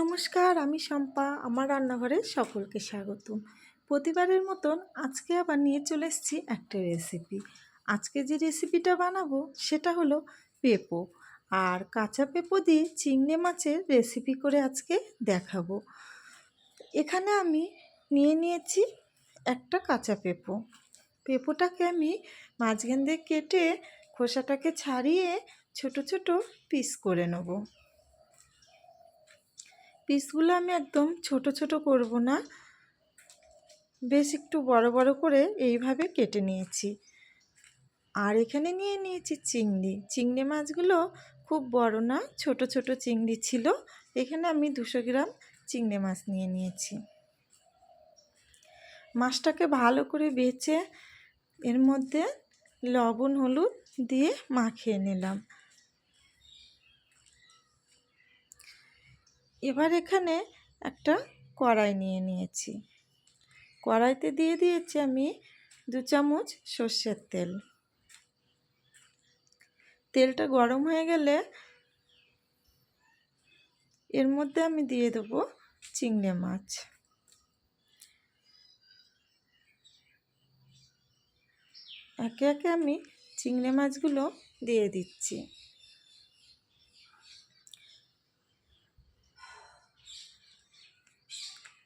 নমস্কার, আমি শম্পা। আমার রান্নাঘরে সকলকে স্বাগতম। প্রতিবারের মতন আজকে আবার নিয়ে চলে এসেছি একটা রেসিপি আজকে যে রেসিপিটা বানাবো সেটা হলো পেঁপো। আর কাঁচা পেঁপো দিয়ে চিংড়ি মাছের রেসিপি করে আজকে দেখাবো। এখানে আমি নিয়ে নিয়েছি একটা কাঁচা পেঁপো। পেঁপোটাকে আমি মাঝখান দিয়ে কেটে খোসাটাকে ছাড়িয়ে ছোট ছোট পিস করে নেব। পিসগুলো আমি একদম ছোট ছোট করব না। বেশ একটু বড় বড় করে এইভাবে কেটে নিয়েছি। আর এখানে নিয়ে নিয়েছি চিংড়ি। চিংড়ি মাছগুলো খুব বড় না, ছোট ছোট চিংড়ি ছিল। এখানে আমি দুশো গ্রাম চিংড়ি মাছ নিয়ে নিয়েছি। মাছটাকে ভালো করে বেছে এর মধ্যে লবণ, হলুদ দিয়ে মাখিয়ে নিলাম। এবার এখানে একটা কড়াই নিয়ে নিয়েছি। কড়াইতে দিয়ে দিয়েছি আমি দু চামচ সর্ষের তেল। তেলটা গরম হয়ে গেলে এর মধ্যে আমি দিয়ে দেবো চিংড়ি মাছ। একে একে আমি চিংড়ি মাছগুলো দিয়ে দিচ্ছি।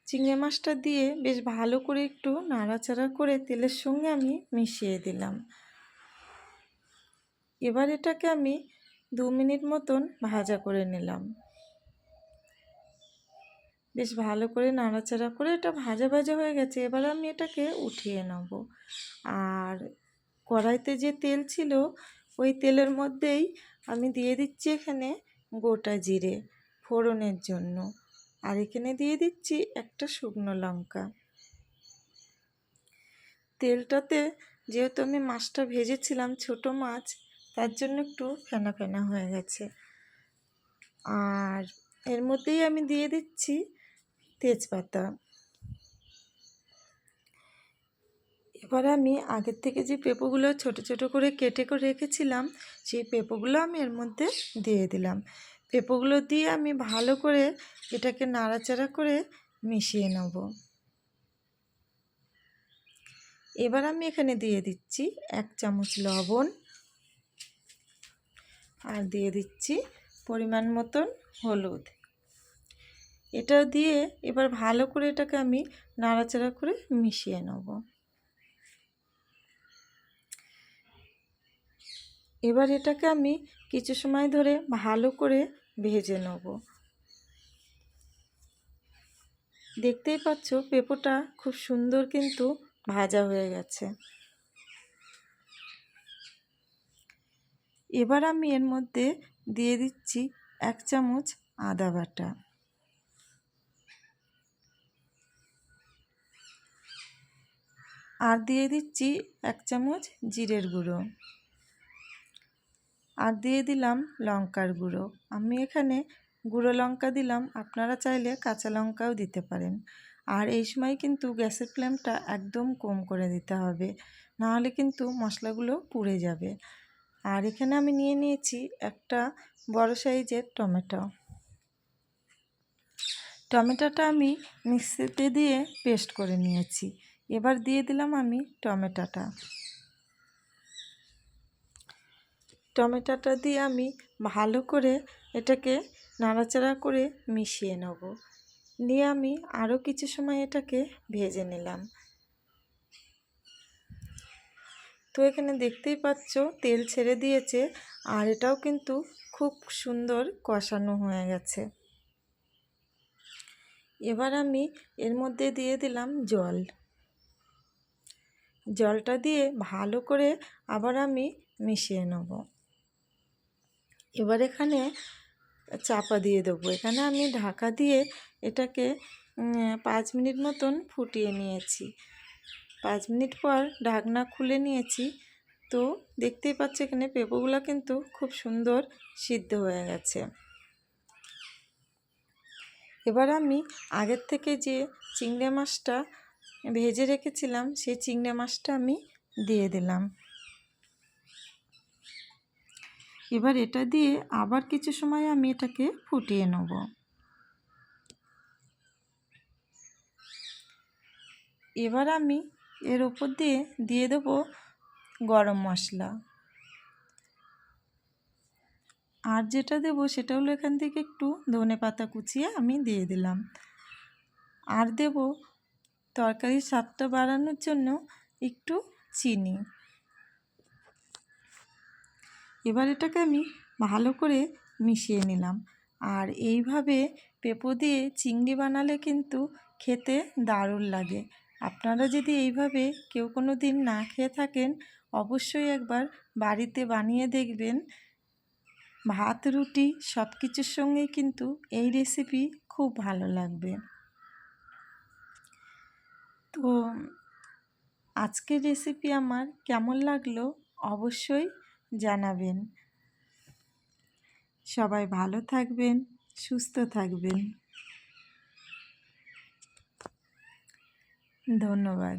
চিংড়ি মাছটা দিয়ে বেশ ভালো করে একটু নাড়াচাড়া করে তেলের সঙ্গে আমি মিশিয়ে দিলাম। এবার এটাকে আমি দু মিনিট মতন ভাজা করে নিলাম। বেশ ভালো করে নাড়াচাড়া করে এটা ভাজা ভাজা হয়ে গেছে, এবার আমি এটাকে উঠিয়ে নেব। আর কড়াইতে যে তেল ছিল, ওই তেলের মধ্যেই আমি দিয়ে দিচ্ছি এখানে গোটা জিরে ফোড়নের জন্য। আর এখানে দিয়ে দিচ্ছি একটা শুকনো লঙ্কা। তেলটাতে যেহেতু আমি মাছটা ভেজেছিলাম ছোট মাছ, তার জন্য একটু ফেনা ফেনা হয়ে গেছে। আর এর মধ্যেই আমি দিয়ে দিচ্ছি তেজপাতা। এবার আমি আগের থেকে যে পেঁপোগুলো ছোট ছোট করে কেটে করে রেখেছিলাম, সেই পেঁপোগুলো আমি এর মধ্যে দিয়ে দিলাম। পেঁপোগুলো দিয়ে আমি ভালো করে এটাকে নাড়াচাড়া করে মিশিয়ে নেব। এবার আমি এখানে দিয়ে দিচ্ছি এক চামচ লবণ আর দিয়ে দিচ্ছি পরিমাণ মতন হলুদ। এটা দিয়ে এবার ভালো করে এটাকে আমি নাড়াচাড়া করে মিশিয়ে নেব। এবার এটাকে আমি কিছু সময় ধরে ভালো করে ভেজে নেব। দেখতেই পাচ্ছ পেঁপোটা খুব সুন্দর কিন্তু ভাজা হয়ে গেছে। এবার আমি এর মধ্যে দিয়ে দিচ্ছি এক চামচ আদা বাটা। আর দিয়ে দিচ্ছি এক চামচ জিরের গুঁড়ো। আর দিয়ে দিলাম লঙ্কার গুঁড়ো। আমি এখানে গুঁড়ো লঙ্কা দিলাম। আপনারা চাইলে কাঁচা লঙ্কাও দিতে পারেন। আর এই সময় কিন্তু গ্যাসের ফ্লেমটা একদম কম করে দিতে হবে। নাহলে কিন্তু মশলাগুলো পুড়ে যাবে। আর এখানে আমি নিয়ে নিয়েছি একটা বড় সাইজের টমেটো। টমেটোটা আমি মিক্সিতে দিয়ে পেস্ট করে নিয়েছি। এবার দিয়ে দিলাম আমি টমেটোটা। টমেটোটা দিয়ে আমি ভালো করে এটাকে নাড়াচাড়া করে মিশিয়ে নেব। নিয়ে আমি আরও কিছু সময় এটাকে ভেজে নিলাম। তো এখানে দেখতেই পাচ্ছ, তেল ছেড়ে দিয়েছে আর এটাও কিন্তু খুব সুন্দর কষানো হয়ে গেছে। এবার আমি এর মধ্যে দিয়ে দিলাম জল। জলটা দিয়ে ভালো করে আবার আমি মিশিয়ে নেব। এবার এখানে চাপা দিয়ে দেবো। এখানে আমি ঢাকা দিয়ে এটাকে পাঁচ মিনিট মতন ফুটিয়ে নিয়েছি। পাঁচ মিনিট পর ঢাকনা খুলে নিয়েছি। তো দেখতেই পাচ্ছি এখানে পেঁপোগুলো কিন্তু খুব সুন্দর সিদ্ধ হয়ে গেছে। এবার আমি আগের থেকে যে চিংড়ি মাছটা ভেজে রেখেছিলাম, সেই চিংড়ি মাছটা আমি দিয়ে দিলাম। এবার এটা দিয়ে আবার কিছু সময় আমি এটাকে ফুটিয়ে নেব। এবার আমি এর ওপর দিয়ে দিয়ে দেব গরম মশলা। আর যেটা দেব সেটা হলো এখান থেকে একটু ধনে পাতা কুচিয়ে আমি দিয়ে দিলাম। আর দেব তরকারির স্বাদটা বাড়ানোর জন্য একটু চিনি। এবার এটাকে আমি ভালো করে মিশিয়ে নিলাম। আর এইভাবে পেঁপো দিয়ে চিংড়ি বানালে কিন্তু খেতে দারুণ লাগে। আপনারা যদি এইভাবে কেউ কোনো দিন না খেয়ে থাকেন, অবশ্যই একবার বাড়িতে বানিয়ে দেখবেন। ভাত, রুটি সব কিছুর সঙ্গেই কিন্তু এই রেসিপি খুব ভালো লাগবে। তো, আজকের রেসিপি আমার কেমন লাগল? অবশ্যই জানাবেন। সবাই ভালো থাকবেন সুস্থ থাকবেন। ধন্যবাদ।